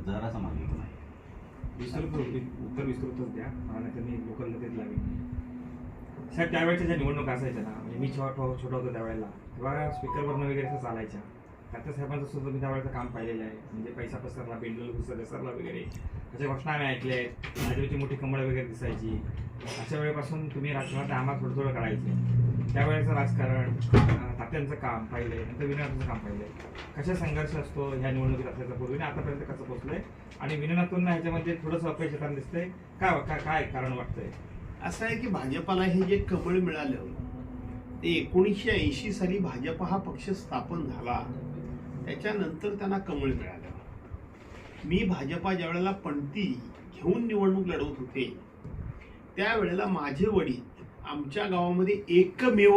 जरासा मागे पण आहे. विस्तृत होती उत्तर विस्तृतच द्या. आणि त्यांनी लोकल लगेच लागेल साहेब त्यावेळेच्या ज्या निवडणूक असायच्या ना म्हणजे मी छोटा छोटा होतो त्यावेळेला तेव्हा स्पीकरवरनं वगैरे असं चालायच्या. आता साहेबांचं सुद्धा मी त्यावेळेचं काम पाहिलेलं आहे. म्हणजे पैसा पसरला बिल्डल घसरला वगैरे. अशा घोषणा आम्ही ऐकल्या आहेत. आजूबाजूची मोठी कमळ वगैरे दिसायची. अशा वेळेपासून तुम्ही राजकारणात आम्हाला थोडं थोडं कळायचं त्यावेळेचं राजकारण तात्यांचं काम पाहिलंय नंतर विनोदाचं काम पाहिलंय. कशा संघर्ष असतो ह्या निवडणुकीत असल्याचा पूर्वी आतापर्यंत कसं पोहोचलंय? आणि विनोदातून ह्याच्यामध्ये थोडंसं अपयश येताना दिसतंय. काय काय काय कारण वाटतंय? असं आहे की भाजपाला हे जे कमळ मिळालं ते एकोणीसशे ऐंशी साली भाजप हा पक्ष स्थापन झाला. त्याच्यानंतर त्यांना कमळ मिळालं. मी भाजपा ज्या वेळेला पणती घेऊन निवडणूक लढवत होते त्यावेळेला माझे वडील आमच्या गावामध्ये एकमेव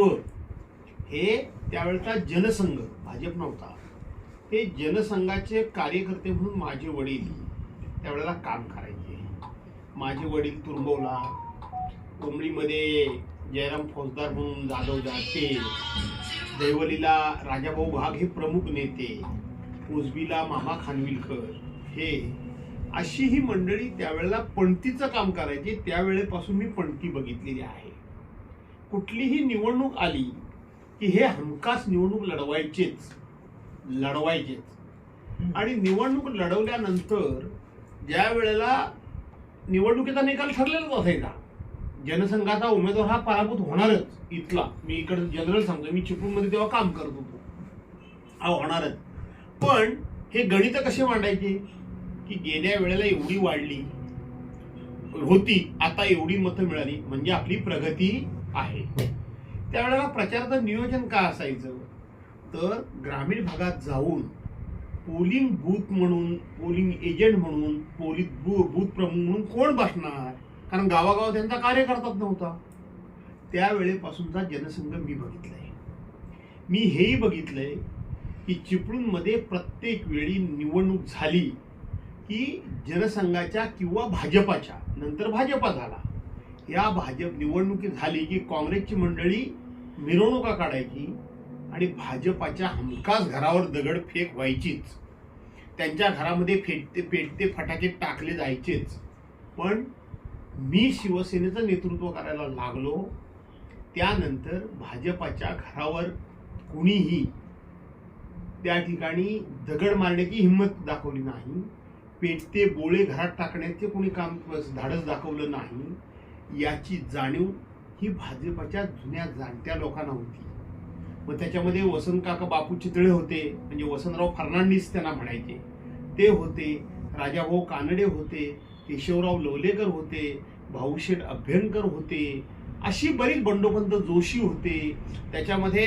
हे त्यावेळेचा जनसंघ भाजप नव्हता. हे जनसंघाचे कार्यकर्ते म्हणून माझे वडील त्यावेळेला काम करायचे. माझे वडील तुरुंबवला कोंबडीमध्ये जयराम फौजदार म्हणून जाधव जाते दैवलीला राजाभाऊ भाग हे प्रमुख नेते उजबीला मामा खानविलकर. हे अशी ही मंडळी त्यावेळेला पणतीचं काम करायची त्यावेळेपासून मी पणती बघितलेली आहे. कुठलीही निवडणूक आली की हे हमखास निवडणूक लढवायचेच. लढवायचेच. आणि निवडणूक लढवल्यानंतर ज्या वेळेला निवडणुकीचा निकाल ठरलेलाच असायचा. जनसंघाचा उमेदवार हा पराभूत होणारच इथला. मी इकडे जनरल सांगतो मी चिपळूणमध्ये तेव्हा काम करत होतो. हा होणारच. पण हे गणित कसे मांडायचे? की गेल्या वेळेला एवढी वाढली होती आता एवढी मतं मिळाली. म्हणजे आपली प्रगती आहे. त्यावेळेला प्रचाराचं नियोजन काय असायचं? तर ग्रामीण भागात जाऊन पोलिंग बूथ म्हणून पोलिंग एजंट म्हणून पोलिंग बू बूथ प्रमुख म्हणून कोण बसणार? कारण गावागावात त्यांचा कार्यकर्ताच नव्हता. त्यावेळेपासूनचा जनसंघ मी बघितलाय. मी हेही बघितलंय की चिपळूणमध्ये प्रत्येक वेळी निवडणूक झाली की जनसंघाच्या किंवा भाजपाच्या नंतर भाजपा झाला. या भाजप निवडणुकीत झाली की काँग्रेसची मंडळी मिरवणुका काढायची आणि भाजपाच्या हमखास घरावर दगड फेक व्हायचीच. त्यांच्या घरामध्ये फेटते पेटते फटाके टाकले जायचेच. पण मी शिवसेनेचं नेतृत्व करायला लागलो. त्यानंतर भाजपाच्या घरावर कुणीही त्या ठिकाणी दगड मारण्याची हिंमत दाखवली नाही. पेटते बोळे घरात टाकण्याचे कोणी काम धाडस दाखवलं नाही. याची जाणीव ही भाजपाच्या जुन्या जाणत्या लोकांना होती. मग त्याच्यामध्ये वसंत काका बापू चितळे होते म्हणजे वसंतराव फर्नांडिस त्यांना म्हणायचे. ते होते राजाभाऊ कानडे होते केशवराव लवलेकर होते भाऊशेठ अभ्यंकर होते अशी बरीच बंडोपंत जोशी होते. त्याच्यामध्ये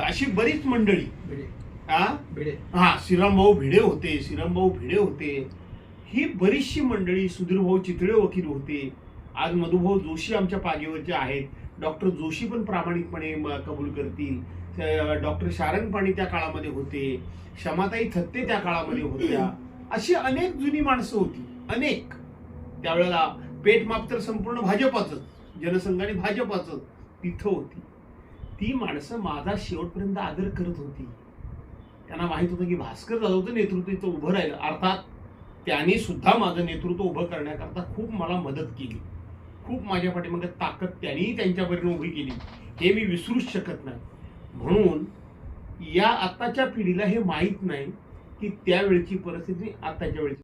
अशी बरीच मंडळी. हा हा श्रीरामभाऊ भिडे होते श्रीरामभाऊ भिडे होते. ही बरीचशी मंडळी सुधीरभाऊ चितळे वकील होते. आज मधुभाऊ जोशी आमच्या पागेवरचे आहेत. डॉक्टर जोशी पण प्रामाणिकपणे कबूल करतील. डॉक्टर शारंग पाणी त्या काळामध्ये होते. क्षमाताई थत्ते त्या काळामध्ये होत्या. अशी अनेक जुनी माणसं होती. अनेक. त्यावेळेला पेटमाप तर संपूर्ण भाजपाच. जनसंघाने भाजपाच. तिथं होती. ती माणसं माझा शेवटपर्यंत आदर करत होती. त्यांना माहीत होतं की भास्कर जाधवचं नेतृत्व इथं उभं राहिलं. अर्थात त्यांनी सुद्धा माझं नेतृत्व उभं करण्याकरता खूप मला मदत केली. खूप माझ्या पाठीमागे ताकद त्यांनी त्यांच्यावरनं उभी केली. हे मी विसरूच शकत नाही. म्हणून या आताच्या पिढीला हे माहीत नाही की त्यावेळची परिस्थिती आताच्या वेळची